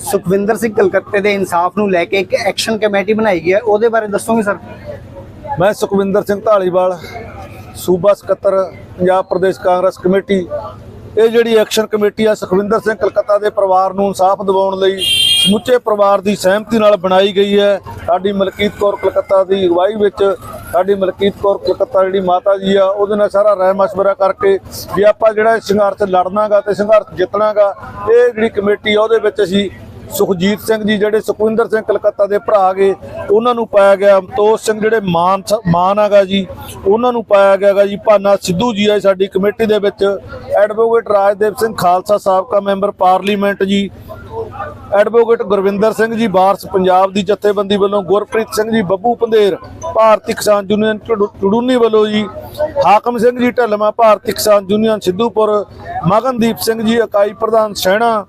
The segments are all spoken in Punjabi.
ਸੁਖਵਿੰਦਰ ਸਿੰਘ ਕਲਕੱਤੇ ਦੇ ਇਨਸਾਫ ਨੂੰ ਲੈ ਕੇ ਇੱਕ ਐਕਸ਼ਨ ਕਮੇਟੀ ਬਣਾਈ ਗਈ ਹੈ, ਉਹਦੇ ਬਾਰੇ ਦੱਸੋਗੇ ਸਰ? ਮੈਂ ਸੁਖਵਿੰਦਰ ਸਿੰਘ ਢਾਲੀਵਾਲ ਸੂਬਾ ਸਕੱਤਰ, ਪੰਜਾਬ ਪ੍ਰਦੇਸ਼ ਕਾਂਗਰਸ ਕਮੇਟੀ, ਇਹ ਜਿਹੜੀ ਐਕਸ਼ਨ ਕਮੇਟੀ ਆ, ਸੁਖਵਿੰਦਰ ਸਿੰਘ ਕਲਕੱਤਾ ਦੇ ਪਰਿਵਾਰ ਨੂੰ ਇਨਸਾਫ ਦਿਵਾਉਣ ਲਈ ਸਮੁੱਚੇ ਪਰਿਵਾਰ ਦੀ ਸਹਿਮਤੀ ਨਾਲ ਬਣਾਈ ਗਈ ਹੈ। ਸਾਡੀ ਮਲਕੀਤ ਕੌਰ ਕਲਕੱਤਾ ਦੀ ਅਗਵਾਈ ਵਿੱਚ ਸਾਡੀ ਮਲਕੀਤ ਕੌਰ ਕਲਕੱਤਾ ਜਿਹੜੀ ਮਾਤਾ ਜੀ ਆ, ਉਹਦੇ ਨਾਲ ਸਾਰਾ ਰਹਿ ਮਸ਼ਵਰਾ ਕਰਕੇ ਵੀ ਆਪਾਂ ਜਿਹੜਾ ਇਹ ਸੰਘਰਸ਼ ਲੜਨਾਗਾ ਤੇ ਸੰਘਰਸ਼ ਜਿੱਤਣਾਗਾ, ਇਹ ਜਿਹੜੀ ਕਮੇਟੀ ਆ, ਉਹਦੇ ਵਿੱਚ ਅਸੀਂ ਸੁਖਜੀਤ ਸਿੰਘ ਜੀ ਜਿਹੜੇ ਸੁਖਵਿੰਦਰ ਸਿੰਘ ਕਲਕੱਤਾ ਦੇ ਭਰਾ ਗਏ ਉਹਨਾਂ ਨੂੰ ਪਾਇਆ ਗਿਆ ਅਮਤੋਸ਼ ਸਿੰਘ ਜਿਹੜੇ ਮਾਨ ਮਾਨ ਹੈਗਾ ਜੀ, ਉਹਨਾਂ ਨੂੰ ਪਾਇਆ ਗਿਆ ਗਾ ਜੀ, ਭਾਨਾ ਸਿੱਧੂ ਜੀ ਆ ਸਾਡੀ ਕਮੇਟੀ ਦੇ ਵਿੱਚ। ਐਡਵੋਕੇਟ ਰਾਜਦੇਵ ਸਿੰਘ ਖਾਲਸਾ ਸਾਬਕਾ member parliament ji. Advocate Gurvinder Singh ji Waris Punjab ਦੀ ਜਥੇਬੰਦੀ ਵੱਲੋਂ, ਗੁਰਪ੍ਰੀਤ ਸਿੰਘ ਜੀ ਬੱਬੂ ਪੰਧੇਰ ਭਾਰਤੀ ਕਿਸਾਨ ਯੂਨੀਅਨ ਟੁਡੂ- ਵੱਲੋਂ ਜੀ। ਹਾਕਮ ਸਿੰਘ ਜੀ ਢੱਲਮਾ ਭਾਰਤੀ ਕਿਸਾਨ ਯੂਨੀਅਨ ਸਿੱਧੂਪੁਰ। ਮਗਨਦੀਪ ਸਿੰਘ ਜੀ ਇਕਾਈ ਪ੍ਰਧਾਨ ਸੈਣਾ।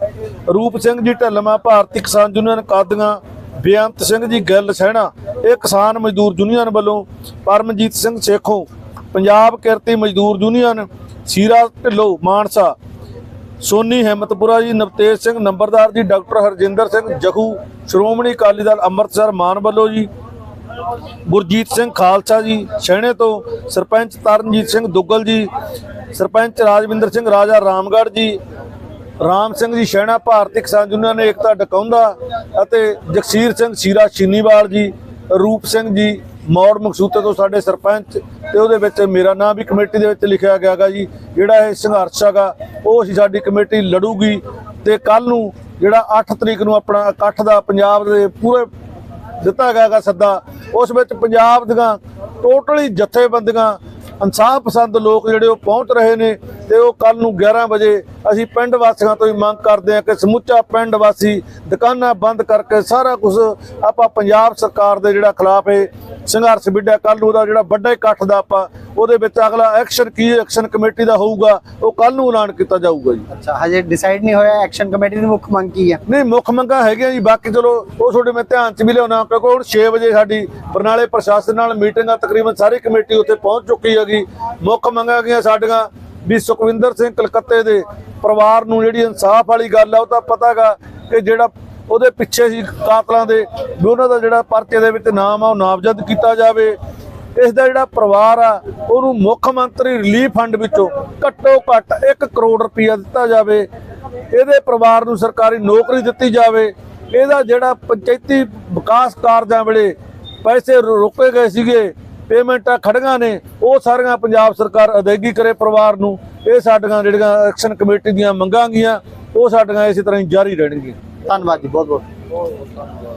ਰੂਪ ਸਿੰਘ ਜੀ ਢੱਲਮਾ ਭਾਰਤੀ ਕਿਸਾਨ ਯੂਨੀਅਨ ਕਾਦੀਆਂ, ਬੇਅੰਤ ਸਿੰਘ ਜੀ ਗਿੱਲ ਸਹਿਣਾ, ਇਹ ਕਿਸਾਨ ਮਜ਼ਦੂਰ ਯੂਨੀਅਨ ਵੱਲੋਂ ਪਰਮਜੀਤ ਸਿੰਘ ਸੇਖੋਂ ਪੰਜਾਬ ਕਿਰਤੀ ਮਜ਼ਦੂਰ ਯੂਨੀਅਨ, ਸੀਰਾ ਢਿੱਲੋਂ, ਮਾਨਸਾ। ਸੋਨੀ ਹਿੰਮਤਪੁਰਾ ਜੀ, ਨਵਤੇਜ ਸਿੰਘ ਨੰਬਰਦਾਰ ਜੀ, ਡਾਕਟਰ ਹਰਜਿੰਦਰ ਸਿੰਘ ਜਖੂ, ਸ਼੍ਰੋਮਣੀ ਅਕਾਲੀ ਦਲ ਅੰਮ੍ਰਿਤਸਰ ਮਾਨ ਵੱਲੋਂ ਜੀ। ਗੁਰਜੀਤ ਸਿੰਘ ਖਾਲਸਾ ਜੀ ਸਹਿਣੇ ਤੋਂ ਸਰਪੰਚ ਤਰਨਜੀਤ ਸਿੰਘ ਦੁੱਗਲ ਜੀ, ਸਰਪੰਚ ਰਾਜਵਿੰਦਰ ਸਿੰਘ ਰਾਜਾ ਰਾਮਗੜ੍ਹ ਜੀ ਰਾਮ ਸਿੰਘ ਜੀ ਸ਼ਹਿਣਾ ਭਾਰਤੀ ਕਿਸਾਨ ਯੂਨੀਅਨ ਏਕਤਾ ਡਕਾਉਂਦਾ ਅਤੇ ਜਗਸੀਰ ਸਿੰਘ ਸੀਰਾ ਚੀਨੀਵਾਲ ਜੀ, ਰੂਪ ਸਿੰਘ ਜੀ, ਮੌੜ ਮਕਸੂਤੇ ਤੋਂ ਸਾਡੇ ਸਰਪੰਚ ਤੇ ਉਹਦੇ ਵਿੱਚ ਮੇਰਾ ਨਾਮ ਵੀ ਕਮੇਟੀ ਦੇ ਵਿੱਚ ਲਿਖਿਆ ਗਿਆ ਗਾ ਜੀ, ਜਿਹੜਾ ਇਹ ਸੰਘਰਸ਼ ਹੈਗਾ, ਉਹ ਅਸੀਂ ਸਾਡੀ ਕਮੇਟੀ ਲੜੂਗੀ ਤੇ ਕੱਲ ਨੂੰ ਜਿਹੜਾ 8 ਤਰੀਕ ਨੂੰ ਆਪਣਾ ਇਕੱਠ ਦਾ ਪੰਜਾਬ ਦੇ ਪੂਰੇ ਦਿੱਤਾ ਗਿਆ ਗਾ ਸੱਦਾ, ਉਸ ਵਿੱਚ ਪੰਜਾਬ ਦੀਆਂ ਟੋਟਲੀ ਜਥੇਬੰਦੀਆਂ ਇਨਸਾਫ ਪਸੰਦ ਲੋਕ ਜਿਹੜੇ ਉਹ ਪਹੁੰਚ ਰਹੇ ਨੇ ਤੇ ਉਹ ਕੱਲ ਨੂੰ 11 ਵਜੇ ਅਸੀਂ ਪਿੰਡ ਵਾਸੀਆਂ ਤੋਂ ਹੀ ਮੰਗ ਕਰਦੇ ਹਾਂ ਕਿ ਸਮੁੱਚਾ ਪਿੰਡ ਵਾਸੀ ਦੁਕਾਨਾਂ ਬੰਦ ਕਰਕੇ ਸਾਰਾ ਕੁਝ ਆਪਾਂ ਪੰਜਾਬ ਸਰਕਾਰ ਦੇ ਜਿਹੜਾ ਖਿਲਾਫ ਹੈ ਸੰਘਰਸ਼ ਵਿੱਢਿਆ। ਕੱਲ ਨੂੰ ਉਹਦਾ ਜਿਹੜਾ ਵੱਡਾ ਇਕੱਠ ਦਾ ਆਪਾਂ ਉਹਦੇ ਵਿੱਚ ਅਗਲਾ ਐਕਸ਼ਨ ਕੀ ਐਕਸ਼ਨ ਕਮੇਟੀ ਦਾ ਹੋਊਗਾ ਉਹ ਕੱਲ ਨੂੰ ਐਲਾਨ ਕੀਤਾ ਜਾਊਗਾ ਜੀ। ਅੱਛਾ ਹਜੇ ਡਿਸਾਈਡ ਨਹੀਂ ਹੋਇਆ ਐਕਸ਼ਨ ਕਮੇਟੀ ਦੀ ਮੁੱਖ ਮੰਗ ਕੀ ਹੈ ਨਹੀਂ ਮੁੱਖ ਮੰਗਾਂ ਹੈਗੀਆਂ ਜੀ ਬਾਕੀ ਚਲੋ ਉਹ ਤੁਹਾਡੇ ਮੈਂ ਧਿਆਨ ਚ ਵੀ ਲਿਆਉਣਾ ਕਿਉਂਕਿ ਹੁਣ 6 ਵਜੇ ਸਾਡੀ ਬਰਨਾਲੇ ਪ੍ਰਸ਼ਾਸਨ ਨਾਲ ਮੀਟਿੰਗ ਆ ਤਕਰੀਬਨ ਸਾਰੀ ਕਮੇਟੀ ਉੱਥੇ ਪਹੁੰਚ ਚੁੱਕੀ ਹੈਗੀ। ਮੁੱਖ ਮੰਗਾਂ ਹੈਗੀਆਂ ਸਾਡੀਆਂ ਵੀ ਸੁਖਵਿੰਦਰ ਸਿੰਘ ਕਲਕੱਤੇ ਦੇ ਪਰਿਵਾਰ ਨੂੰ ਜਿਹੜੀ ਇਨਸਾਫ ਵਾਲੀ ਗੱਲ ਆ ਉਹ ਤਾਂ ਪਤਾਗਾ ਕਿ ਜਿਹੜਾ ਉਹਦੇ ਪਿੱਛੇ ਸੀ ਕਾਤਲਾਂ ਦੇ ਵੀ ਉਹਨਾਂ ਦਾ ਜਿਹੜਾ ਪਰਚੇ ਦੇ ਵਿੱਚ ਨਾਮ ਆ, ਉਹ ਨਾਮਜ਼ਦ ਕੀਤਾ ਜਾਵੇ। ਇਸ ਦਾ ਜਿਹੜਾ ਪਰਿਵਾਰ ਆ, ਉਹਨੂੰ ਮੁੱਖ ਮੰਤਰੀ ਰਿਲੀਫ ਫੰਡ ਵਿੱਚੋਂ ਘੱਟੋ ਘੱਟ 1 ਕਰੋੜ ਰੁਪਇਆ ਦਿੱਤਾ ਜਾਵੇ। ਇਹਦੇ ਪਰਿਵਾਰ ਨੂੰ ਸਰਕਾਰੀ ਨੌਕਰੀ ਦਿੱਤੀ ਜਾਵੇ। ਇਹਦਾ ਜਿਹੜਾ ਪੰਚਾਇਤੀ ਵਿਕਾਸ ਕਾਰਜਾਂ ਵੇਲੇ ਪੈਸੇ ਰੋਕੇ ਗਏ ਸੀਗੇ, ਪੇਮੈਂਟਾਂ ਖੜੀਆਂ ਨੇ, ਉਹ ਸਾਰੀਆਂ ਪੰਜਾਬ ਸਰਕਾਰ ਅਦਾਇਗੀ ਕਰੇ ਪਰਿਵਾਰ ਨੂੰ। ਇਹ ਸਾਡੀਆਂ ਜਿਹੜੀਆਂ ਐਕਸ਼ਨ ਕਮੇਟੀ ਦੀਆਂ ਮੰਗਾਂ ਗੀਆਂ, ਉਹ ਸਾਡੀਆਂ ਇਸੇ ਤਰ੍ਹਾਂ ਹੀ ਜਾਰੀ ਰਹਿਣਗੀਆਂ। ਧੰਨਵਾਦ ਜੀ ਬਹੁਤ ਬਹੁਤ